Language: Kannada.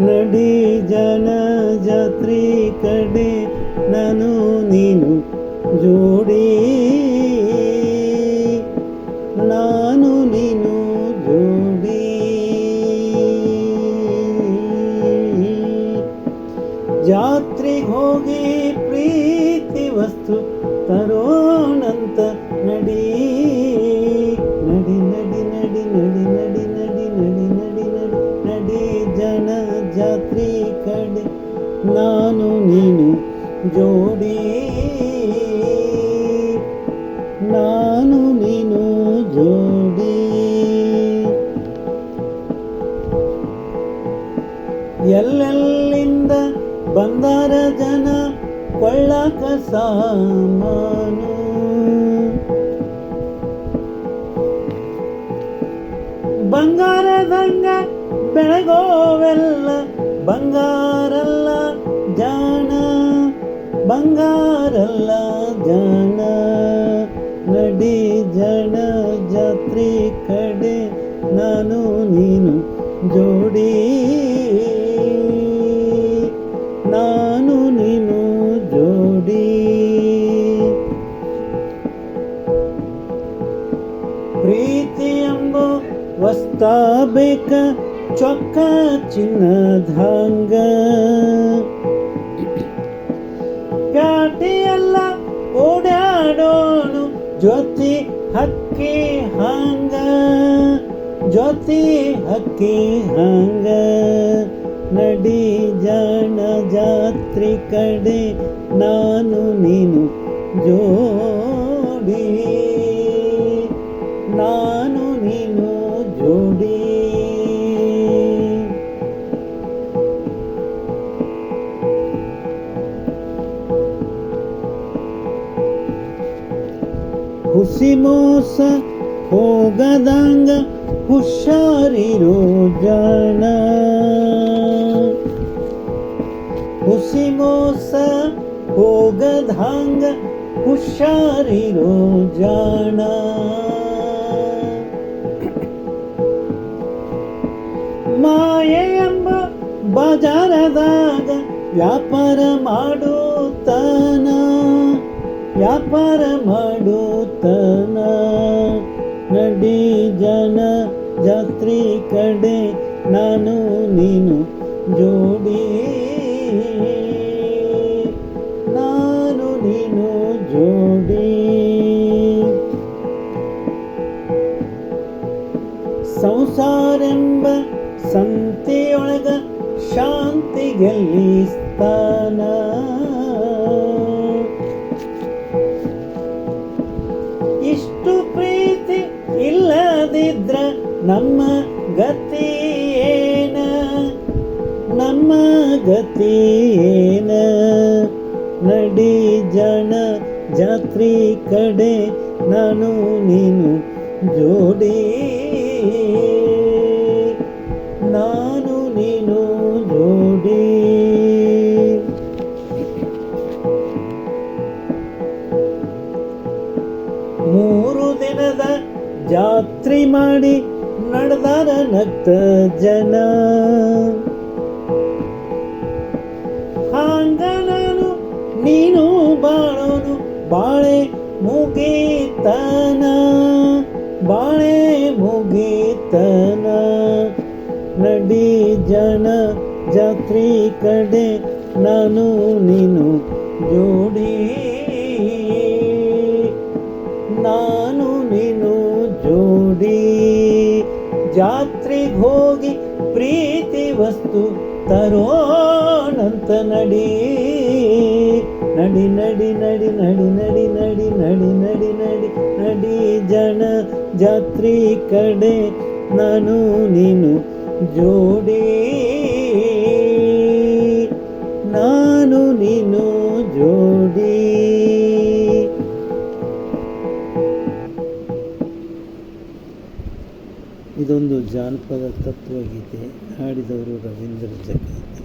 ನಡಿ ಜನ ಜಾತ್ರೆ ಕಡೆ ನಾನು ನೀನು ಜೋಡಿ. ನಾನು ನೀನು ಜೋಡಿ. ಜಾತ್ರೆಗೆ ಹೋಗಿ ಪ್ರೀತಿ ವಸ್ತು ತರೋಣಂತ ನಡಿ. ಜೋಡಿ. ನಾನು ನೀನು ಜೋಡಿ. ಎಲ್ಲೆಲ್ಲಿಂದ ಬಂದಾರ ಜನ ಕೊಳ್ಳಾಕ ಸಾಮಾನು. ಬಂಗಾರದಂಗ ಬೆಳಗೋವೆಲ್ಲ ಬಂಗಾರಲ್ಲ ಬಂಗಾರಲ್ಲ ಜನ ನಡಿ ಜನ ಜಾತ್ರೆ ಕಡೆ, ನಾನು ನೀನು ಜೋಡಿ. ನಾನು ನೀನು ಜೋಡಿ. ಪ್ರೀತಿ ಎಂಬ ವಸ್ತ ಬೇಕ, ಚೊಕ್ಕ ಚಿನ್ನದಂಗ ಪ್ಯಾಟೆಯಲ್ಲ ಓಡಾಡೋನು. ಜ್ಯೋತಿ ಹಕ್ಕಿ ಹಂಗ. ಜ್ಯೋತಿ ಹಕ್ಕಿ ಹಂಗ. ನಡಿ ಜಾಣ ಜಾತ್ರಿ ಕಡೆ ನಾನು ನೀನು ಜೋಡಿ. ನೀನು ಹುಸಿ ಮೋಸ ಹೋಗದಂಗ ಹುಷಾರಿರೋ ಜಾಣ. ಹುಸಿ ಮೋಸ ಹೋಗದಂಗ ಹುಷಾರಿರೋ ಜಾಣ. ಮಾಯೆ ಎಂಬ ಬಜಾರದಾಗ ವ್ಯಾಪಾರ ಮಾಡುತ್ತಾನ. ವ್ಯಾಪಾರ ಮಾಡುತ್ತನ. ನಡಿ ಜನ, ಜಾತ್ರಿ ಕಡೆ ನಾನು ನೀನು ಜೋಡಿ. ನಾನು ನೀನು ಜೋಡಿ. ಸಂಸಾರೆಂಬ ಸಂತೆಯೊಳಗ ಶಾಂತಿ ಗೆಲ್ಲಿಸ್ತಾನ ಇಷ್ಟು ಪ್ರೀತಿ ಇಲ್ಲದಿದ್ರ ನಮ್ಮ ಗತಿ ಏನ? ನಮ್ಮ ಗತಿ ಏನ? ನಡಿ ಜನ ಜಾತ್ರಿ ಕಡೆ ನಾನು ನೀನು ಜೋಡಿ. ದಿನದ ಜಾತ್ರೆ ಮಾಡಿ ನಡೆದಾರ ನಗ್ತ ಜನ. ಹಾಂಗ ನಾನು, ನೀನು ಬಾಳೋನು ಬಾಳೆ ಮುಗೀತನ. ಬಾಳೆ ಮುಗೀತನ. ನಡಿ ಜನ, ಜಾತ್ರಿ ಕಡೆ ನಾನು ನೀನು ಜೋಡಿ. ನಾನು ನೀನು ಜೋಡಿ. ಜಾತ್ರೆಗೆ ಹೋಗಿ ಪ್ರೀತಿ ವಸ್ತು ತರೋಣಂತ ನಡಿ. ನಡಿ ನಡಿ ನಡಿ ನಡಿ ನಡಿ ನಡಿ ನಡಿ ನಡಿ ನಡಿ ನಡಿ ಜನ ಜಾತ್ರಿ ಕಡೆ ನಾನು ನೀನು ಜೋಡಿ. ನಾನು ನೀನು ಇದೊಂದು ಜಾನಪದ ತತ್ವಗೀತೆ ಹಾಡಿದವರು ರವೀಂದ್ರ ಜಗತ್